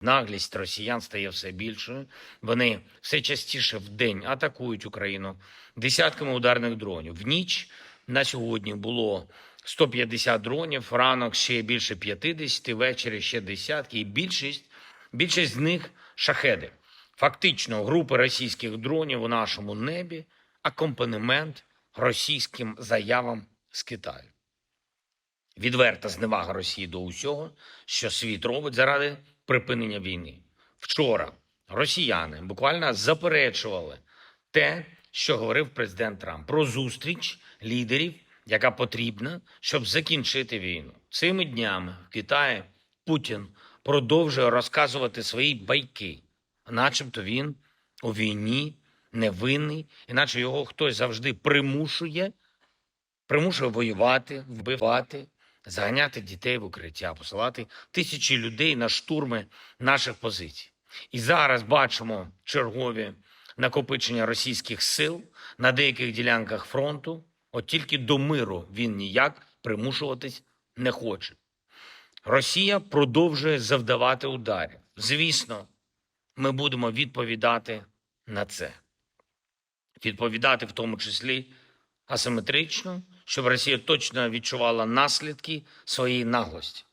Наглість росіян стає все більшою. Вони все частіше в день атакують Україну десятками ударних дронів. В ніч на сьогодні було 150 дронів, ранок ще більше 50, ввечері ще десятки, і більшість, більшість з них шахеди. Фактично, групи російських дронів у нашому небі акомпанемент російським заявам з Китаю. Відверта зневага Росії до усього, що світ робить заради припинення війни. Вчора росіяни буквально заперечували те, що говорив президент Трамп про зустріч лідерів, яка потрібна, щоб закінчити війну. Цими днями в Китаї Путін продовжує розказувати свої байки, начебто він у війні невинний, іначе його хтось завжди примушує, примушує воювати, вбивати, заганяти дітей в укриття, посилати тисячі людей на штурми наших позицій. І зараз бачимо чергові накопичення російських сил на деяких ділянках фронту. От тільки до миру він ніяк примушуватись не хоче. Росія продовжує завдавати ударів. Звісно, ми будемо відповідати на це. Відповідати в тому числі асиметрично, щоб Росія точно відчувала наслідки своєї наглості.